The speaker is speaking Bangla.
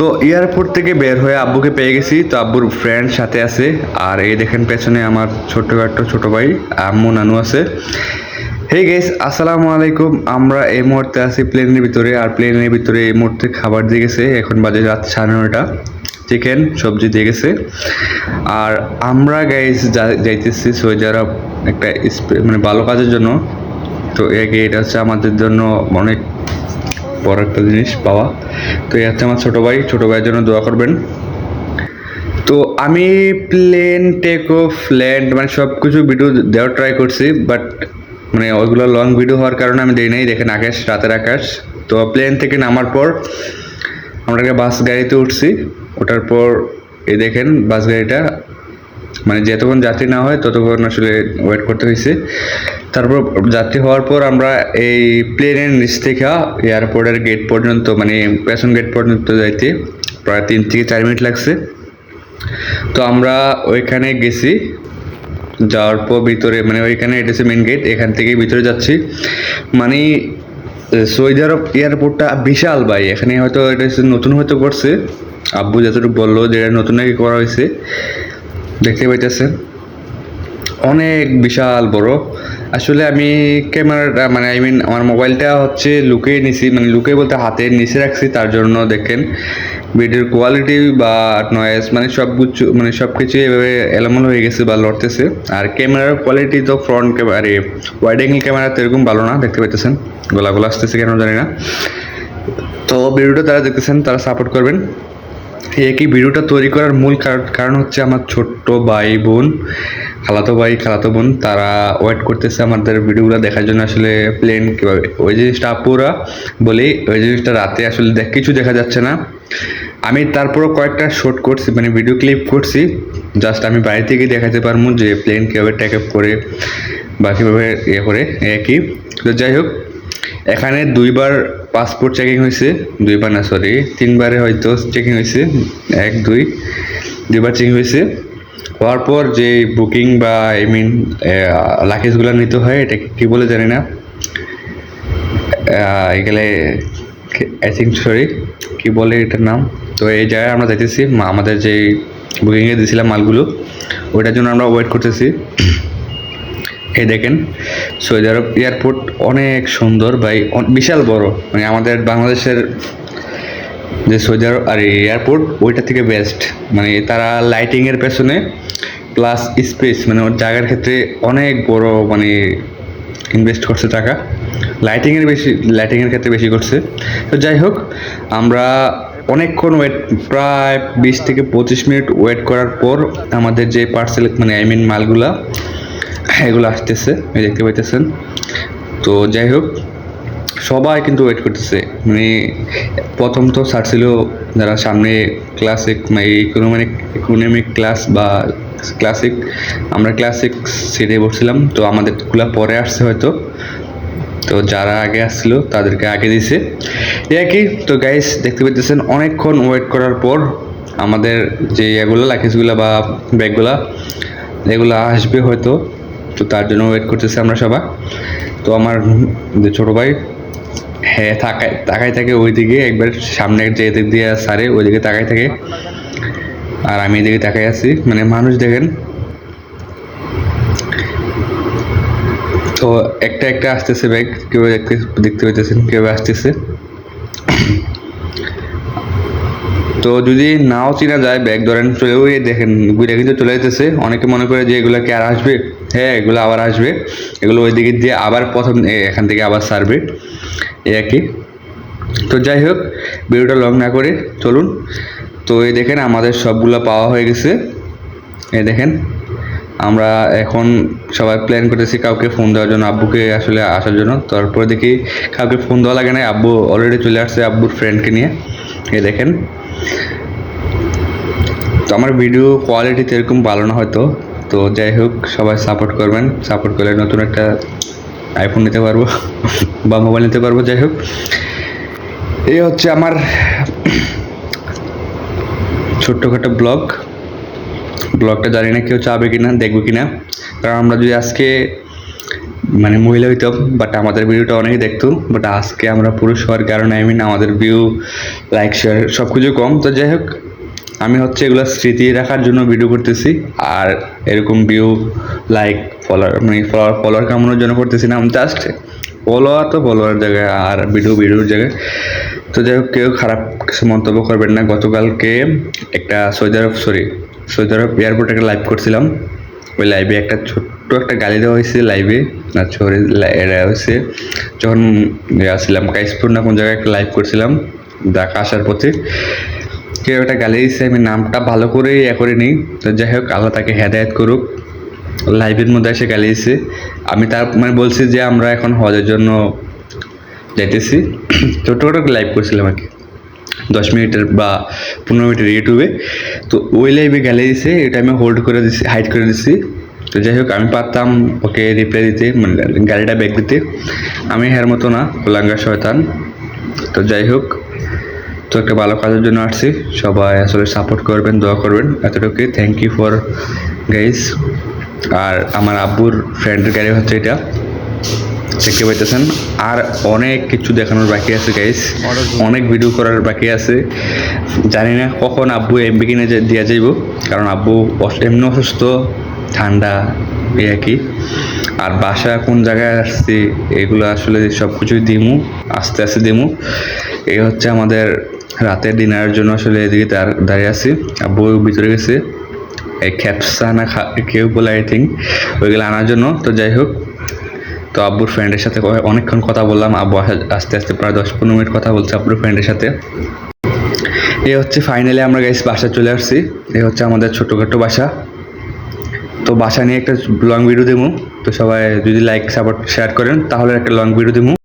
তো এয়ারপোর্ট থেকে বের হয়ে আব্বুকে পেয়ে গেছি। তো আব্বুর ফ্রেন্ড সাথে আছে। আর এই দেখেন পেছনে আমার ছোট্টখাট্ট ছোট ভাই, আম্মু, নানু আছে। হে গেস আসসালামু আলাইকুম। আমরা এই মুহূর্তে আছি প্লেনের ভিতরে। আর প্লেনের ভিতরে এই মুহূর্তে খাবার দিয়ে গেছে। এখন বাজে রাত সাড়ে নটা চিকেন সবজি দিয়ে গেছে। আর আমরা গাইস যাইতেছি আরব একটা মানে ভালো কাজের জন্য। তো একে এটা হচ্ছে আমাদের জন্য অনেক বড় একটা জিনিস পাওয়া। তো এই হচ্ছে আমার ছোটো ভাই, ছোটো ভাইয়ের জন্য দোয়া করবেন। তো আমি প্লেন টেক অফ ল্যান্ড মানে সব কিছু ভিডিও দেওয়ার ট্রাই করছি বাট মানে ওইগুলো লং ভিডিও হওয়ার কারণে আমি দিই নাই, দেখেন আকাশ, রাতের আকাশ। তো প্লেন থেকে নামার পর আমরা বাস গাড়িতে উঠছি, ওঠার পর এই দেখেন বাস গাড়িটা মানে যতক্ষণ যাত্রী না হয় ততক্ষণ আসলে ওয়েট করতে হয়েছে তারপর যাত্রী হওয়ার পর আমরা এই প্লেনের নিচ থেকে এয়ারপোর্টের গেট পর্যন্ত মানে প্যাশন গেট পর্যন্ত যাইতে প্রায় তিন থেকে চার মিনিট লাগছে। তো আমরা ওইখানে গেছি, যাওয়ার পর ভিতরে মানে ওইখানে এটা হচ্ছে মেন গেট এখান থেকেই ভিতরে যাচ্ছি। মানে সৌদি আরব এয়ারপোর্টটা বিশাল ভাই, এখানে হয়তো এটা নতুন হয়তো করছে। আব্বু যতটুকু বলল যে এটা নতুন নাকি করা হয়েছে দেখতে পাইতেছেন অনেক বিশাল বড়। আসলে আমি ক্যামেরাটা মানে আই মিন আমার মোবাইলটা হচ্ছে লুকিয়ে নিছি মানে লুকিয়ে বলতে হাতে নিচে রাখছি, তার জন্য দেখেন। ভিডিওর কোয়ালিটি বা নয়েস মানে সব কিছু মানে সব কিছু এভাবে এলোমেলো হয়ে গেছে বা লড়তেছে। আর ক্যামেরার কোয়ালিটি তো front camera wide angle camera তো এরকম ভালো না, দেখতে পাইতেছেন? গোলাগুলো আসতেছে কেন জানি না। তো ভিডিওটা তারা দেখতেছেন, তারা সাপোর্ট করবেন। একই ভিডিওটা তৈরি করার মূল কারণ হচ্ছে আমার ছোট্ট ভাই বোন খালাতো ভাই, খালাতো বোন, তারা ওয়েট করতেছে আমাদের ভিডিওগুলো দেখার জন্য আসলে প্লেন কীভাবে ওই জিনিসটা আপুরা বলি, ওই জিনিসটা রাতে আসলে দেখ কিছু দেখা যাচ্ছে না। আমি তারপরও কয়েকটা শর্ট করছি মানে ভিডিও ক্লিপ করছি। জাস্ট আমি বাড়ি থেকে দেখাতে পারব যে প্লেন কীভাবে ট্যাক আপ করে বা কীভাবে ইয়ে করে, একই। তো যাই হোক, এখানে দুইবার পাসপোর্ট চেকিং হয়েছে দুইবার না সরি তিনবারে হয়তো চেকিং হয়েছে, এক, দুই, দুইবার চেকিং হয়েছে। হওয়ার পর যে বুকিং বা আই মিন লাগেজগুলো নিতে হয়, এটা কি বলে জানি না। এগুলো আই থিঙ্ক সরি কি বলে এটার নাম? তো এই জায়গায় আমরা যাইতেছি আমাদের যে বুকিংয়ে দিয়েছিলাম মালগুলো, ওইটার জন্য আমরা ওয়েট করতেছি। এই দেখেন, সৌদি আরব এয়ারপোর্ট অনেক সুন্দর ভাই বিশাল বড়। মানে আমাদের বাংলাদেশের যে সৌদি আরব আর এয়ারপোর্ট, ওইটা থেকে বেস্ট মানে তারা লাইটিংয়ের পেছনে প্লাস স্পেস মানে ওর জায়গার ক্ষেত্রে অনেক বড় মানে ইনভেস্ট করছে টাকা। লাইটিংয়ের বেশি লাইটিংয়ের ক্ষেত্রে বেশি করছে। তো যাই হোক, আমরা অনেকক্ষণ ওয়েট প্রায় বিশ থেকে পঁচিশ মিনিট ওয়েট করার পর আমাদের যে পার্সেল মানে আই মিন মালগুলা এগুলো আসতেছে দেখতে পাইতেছেন। তো যাই হোক, সবাই কিন্তু ওয়েট করতেছে। মানে প্রথম তো ছাড়ছিল যারা সামনে ক্লাসিক মানে ইকোনমিক ইকোনমিক ক্লাস বা ক্লাসিক আমরা ক্লাসিক সিটে বসছিলাম। তো আমাদেরগুলো পরে আসছে হয়তো। তো যারা আগে আসছিল, তাদেরকে আগে দিছে। কি, তো গাইস দেখতে পাইতেছেন, অনেকক্ষণ ওয়েট করার পর আমাদের যে এগুলো লাকেজগুলো বা ব্যাগগুলা এগুলো আসবে হয়তো। তো তার জন্য ওয়েট করতেছি আমরা সবাই। তো আমার যে ছোটো ভাই হ্যাঁ তাকায় তাকায় থাকে ওইদিকে, একবার সামনে যে দিক দিয়ে সারে, ওইদিকে তাকায় থাকে। আর আমি এদিকে তাকাই আছি। মানে মানুষ দেখেন। তো একটা একটা আসতেছে ব্যাগ কেউ দেখতে দেখতে পাইতেছেন, কেউ আসতেছে। তো যদি নাও চেনা যায় ব্যাগ ধরেন চলেও দেখেন, ঘুরে কিন্তু চলে যেতেছে অনেকে মনে করে যে এগুলো কি আর আসবে? হ্যাঁ এগুলো আবার আসবে। এগুলো ওই দিকে দিয়ে আবার প্রথম এ- এখান থেকে আবার সারবে। এ একই। তো যাই হোক, ভিডিওটা লং না করে চলুন। তো এই দেখেন, আমাদের সবগুলো পাওয়া হয়ে গেছে। এই দেখেন, আমরা এখন সবাই প্ল্যান করতেছি কাউকে ফোন দেওয়ার জন্য, আব্বুকে আসলে আসার জন্য। তারপরে দেখি কাউকে ফোন দেওয়া লাগে না আব্বু অলরেডি চলে আসছে আব্বুর ফ্রেন্ডকে নিয়ে। এই দেখেন। তো আমার ভিডিও কোয়ালিটি এরকম ভালো না হয়তো। তো যাই হোক, সবাই সাপোর্ট করবেন। সাপোর্ট করলে নতুন একটা আইফোন নিতে পারব বা মোবাইল নিতে পারব, যাই হোক। এই হচ্ছে আমার ছোট্টখাটো ব্লগ ব্লগটা জানি না কেউ চাবে কিনা, দেখবে কিনা। কারণ আমরা যদি আজকে মানে মহিলা হইতো বাট আমাদের ভিডিওটা অনেকেই দেখতো। বাট আজকে আমরা পুরুষ হওয়ার কারণে আই মিন আমাদের ভিউ লাইক শেয়ার সব কিছু কম। তো যাই হোক আমি হচ্ছে এগুলো স্মৃতি রাখার জন্য ভিডিও করতেছি। আর এরকম ভিউ লাইক ফলোয়ার মানে ফলোয়ার ফলোয়ার কামানোর জন্য করতেছি না। আমি জাস্ট ফলোয়ার তো ফলোয়ার জায়গায় আর ভিডিও ভিডিওর জায়গায়। তো যাই হোক, কেউ খারাপ কিছু মন্তব্য করবেন না। গতকালকে একটা Saudi Arab sorry Saudi Arab এয়ারপোর্টে একটা লাইভ করছিলাম। ওই লাইভে একটা ছোট্ট একটা গালি দেওয়া হয়েছে লাইভে না এটা হয়েছে। যখন আসছিলাম কাইসপুর না কোন জায়গায় একটা লাইভ করছিলাম, ঢাকা আসার পথে। কেউ একটা গালি দিচ্ছে আমি নামটা ভালো করে ইয়ে করে নিই। তো যাই হোক, আল্লাহ তাকে হেদায়ত করুক। লাইভের মধ্যে এসে গালি দিচ্ছে আমি তার মানে বলছি যে আমরা এখন হজের জন্য যাইতেছি। ছোটো ছোটো লাইভ করছিলাম আর কি। দশ মিনিটের বা পনেরো মিনিটের ইউটিউবে তো ওই লাইভে গেলে দিছে এটা আমি হোল্ড করে দিছি হাইড করে দিছি। তো যাই হোক, আমি পারতাম ওকে রিপ্লাই দিতে মানে গাড়িটা ব্যাগ দিতে। আমি হের মতো না কোলাঙ্গা শয়তান। তো যাই হোক তো একটা ভালো কাজের জন্য আসছি। সবাই আসলে সাপোর্ট করবেন, দোয়া করবেন। এতটুকুই। থ্যাংক ইউ ফর গাইস আর আমার আব্বুর ফ্রেন্ডের গাড়ি হচ্ছে এটা। দেখতে পাইতেছেন। আর অনেক কিছু দেখানোর বাকি আছে গাইস অনেক ভিডিও করার বাকি আছে। জানি না কখন আব্বু এমবি কিনে দেওয়া যাইব। কারণ আব্বু এমনি অসুস্থ, ঠান্ডা, এই কি আর বাসা কোন জায়গায় আসছি, এগুলো আসলে সব কিছুই দিমু, আস্তে আস্তে দিমু। এই হচ্ছে আমাদের রাতের ডিনারের জন্য আসলে এদিকে দাঁড়- দাঁড়িয়ে আছি। আব্বু ভিতরে গেছে। এই খ্যাপসা না কেউ বলে আই থিঙ্ক ওইগুলো আনার জন্য। তো যাই হোক, তো আব্বুর ফ্রেন্ডের সাথে অনেকক্ষণ কথা বললাম। আব্বু আসা- আস্তে আস্তে প্রায় দশ পনেরো মিনিট কথা বলছে আব্বুর ফ্রেন্ডের সাথে। এ হচ্ছে ফাইনালি আমরা গাইস বাসা চলে আসছি। এ হচ্ছে আমাদের ছোটোখাটো বাসা। তো বাসা নিয়ে একটা লং ভিডিও দেবো। তো সবাই যদি লাইক সাপোর্ট শেয়ার করেন, তাহলে একটা লং ভিডিও দেবো।